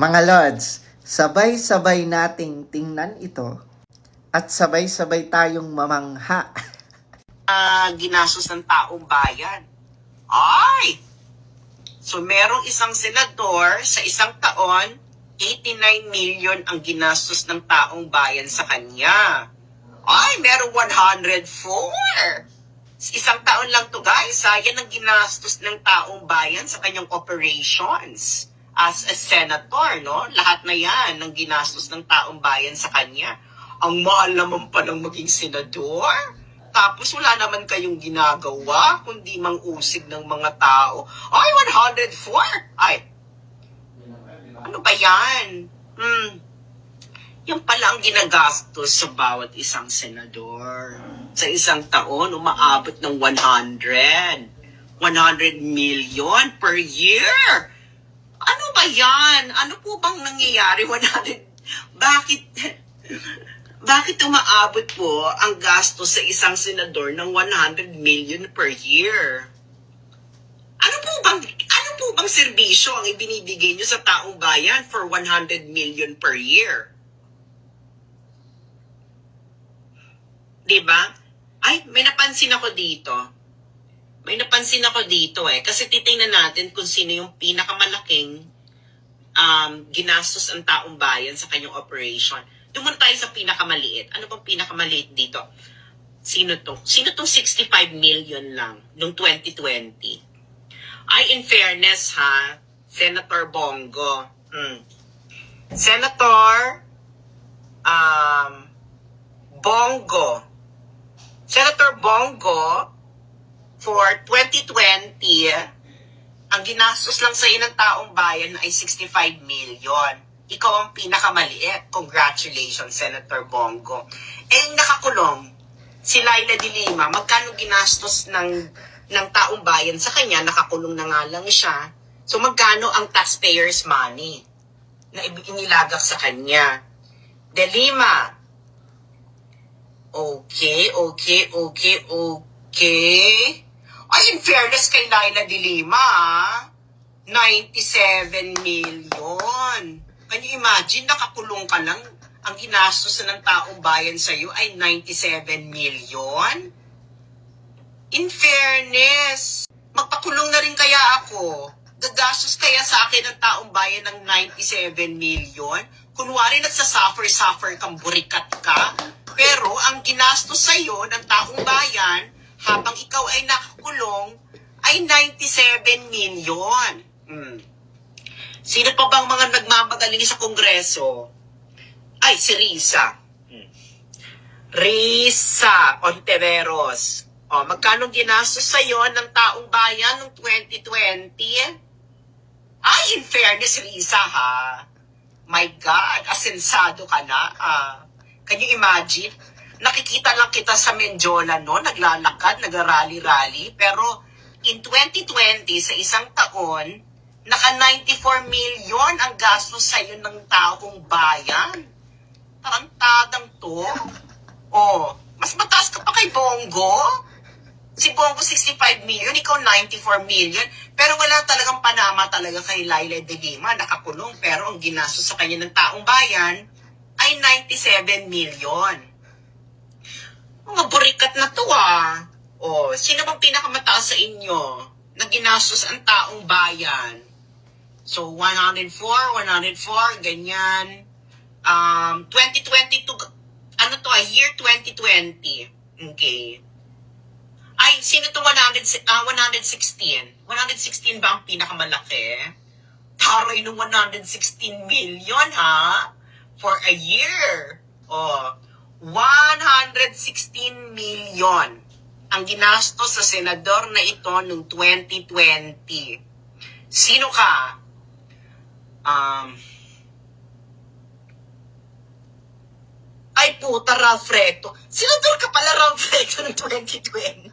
Mga Lods, sabay-sabay nating tingnan ito at sabay-sabay tayong mamangha. ah, ginastos ng taong bayan. Ay! So, merong isang senador sa isang taon, 89 million ang ginastos ng taong bayan sa kanya. Ay, merong 104. Isang taon lang to guys, ha? Yan ang ginastos ng taong bayan sa kanyang operations as a senator, no? Lahat na yan ng ginastos ng taong bayan sa kanya. Ang mahal naman pa ng maging senador. Tapos wala naman kayong ginagawa, kundi mang-usig ng mga tao. Ay, 104! Ay, ano ba yan? Hmm. Yan pala ang ginagastos sa bawat isang senador. Sa isang taon, umaabot ng 100. 100 million per year. Ano ba yan? Ano po bang nangyayari? 100? Bakit? Bakit umaabot po ang gasto sa isang senador ng 100 million per year? Ano po bang ano po bang serbisyo ang ibinibigay niyo sa taong bayan for 100 million per year? 'Di ba? Ay, may napansin ako dito. May napansin ako dito eh kasi titingnan natin kung sino yung pinakamalaking um, ginastos ang taong bayan sa kanyang operation. Doon tayo sa pinakamaliit. Ano bang pinakamaliit dito? Sino to? Sino tong 65 million lang noong 2020? Ay, in fairness ha, Senator Bongo. Hmm. Senator um, Bongo. Senator Bongo, for 2020, ang ginastos lang sa ng taong bayan ay 65 million. Ikaw ang pinakamaliit. Congratulations, Senator Bongo. Eh, nakakulong, si Laila de Lima, magkano ginastos ng, ng taong bayan sa kanya, nakakulong na nga lang siya. So, magkano ang taxpayers' money na inilagak sa kanya? De Lima, Okay, okay, okay, okay. Ay, in fairness kay Laila de Lima, ah, 97 million. Can you imagine, nakakulong ka lang, ang ginastos na ng taong bayan sa'yo ay 97 million? In fairness, magpakulong na rin kaya ako. Gagastos kaya sa akin ng taong bayan ng 97 million? Kunwari nagsasuffer-suffer kang burikat ka, pero ang ginastos sa'yo ng taong bayan habang ikaw ay nakakulong ay 97 million. Hmm. Sino pa bang mga nagmamagaling sa Kongreso? Ay, si Risa. Hmm. Risa Ontiveros. O, magkano ginastos sa'yo ng taong bayan noong 2020? Ay, in fairness, Risa, ha? My God, asensado ka na. Ah, can you imagine? Nakikita lang kita sa Menjola, no? Naglalakad, nagrally-rally. Pero in 2020, sa isang taon, naka 94 million ang gastos sa'yo ng taong bayan. Tarantadang to. Oh, mas mataas ka pa kay Bongo. Si Bongo 65 million, ikaw 94 million. Pero wala talagang panama talaga kay Laila de Lima. Nakakulong pero ang ginastos sa kanya ng taong bayan ay 97 million. Mga burikat na to ah. O, sino bang pinakamataas sa inyo na ginastos ang taong bayan? So, 104, 104, ganyan. Um, 2022, ano to, ah, year 2020. Okay. Ay, sino to 100, ah, 116? 116 ba ang pinakamalaki? Taray ng 116 million, ha? For a year. Oh, 116 million ang ginastos sa senador na ito noong 2020. Sino ka? Um, ay puta, Ralph Recto. Senador ka pala, Ralph Recto noong 2020.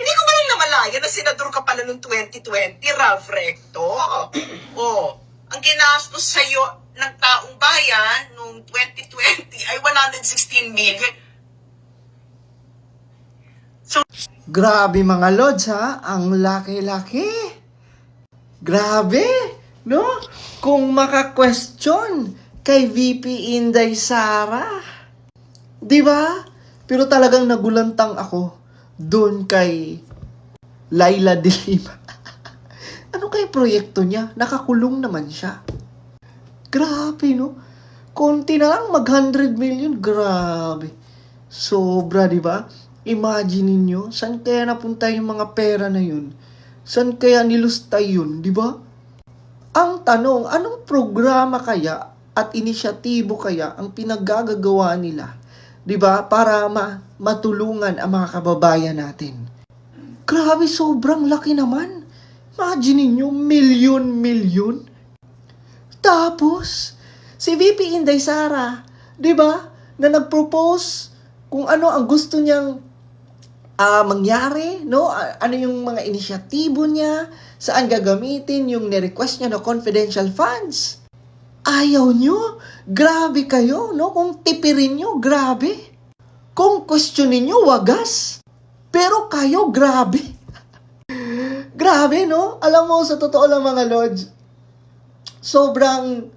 Hindi ko ba rin namalaya na senador ka pala noong 2020, Ralph Recto? Oh, ang ginastos sa'yo ng taong bayan noong 2020 ay 116 million. Grabe mga Lods ha, ang laki-laki. Grabe, No? Kung maka-question kay VP Inday Sara. Di ba? Pero talagang nagulantang ako doon kay Laila de Lima. ano kay proyekto niya? Nakakulong naman siya. Grabe, no? Konti na lang, mag 100 million. Grabe. Sobra, di ba? Imagine ninyo, saan kaya napunta yung mga pera na yun? Saan kaya nilusta yun, di ba? Ang tanong, anong programa kaya at inisyatibo kaya ang pinaggagawa nila, 'di ba, para ma- matulungan ang mga kababayan natin? Grabe, sobrang laki naman. Imagine niyo, milyon-milyon. Tapos, si VP Inday Sara, 'di ba, na nag-propose kung ano ang gusto niyang ah mangyari, no? Ano yung mga inisyatibo niya, saan gagamitin yung ni-request niya na confidential funds. Ayaw nyo? Grabe kayo, no? Kung tipirin nyo, grabe. Kung questionin nyo, wagas. Pero kayo, grabe. grabe, no? Alam mo, sa totoo lang mga lodge, sobrang,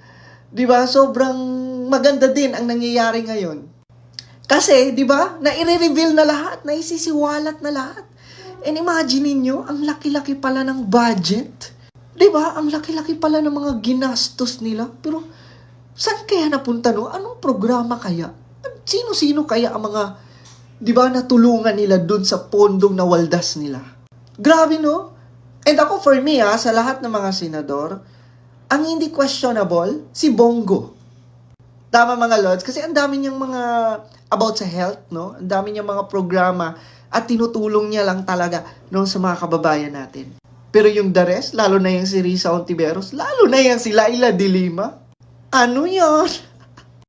di ba, sobrang maganda din ang nangyayari ngayon. Kasi, di ba, na-reveal na lahat, naisisiwalat na lahat. And imagine niyo ang laki-laki pala ng budget. Di ba? Ang laki-laki pala ng mga ginastos nila. Pero, saan kaya napunta no? Anong programa kaya? Sino-sino kaya ang mga, di ba, natulungan nila dun sa pondong na waldas nila? Grabe, no? And ako, for me, ha, sa lahat ng mga senador, ang hindi questionable, si Bongo. Tama mga lords, kasi ang dami niyang mga about sa health, no? Ang dami niyang mga programa at tinutulong niya lang talaga no sa mga kababayan natin. Pero yung the rest, lalo na yung si Risa Ontiveros, lalo na yung si Laila de Lima, ano yon?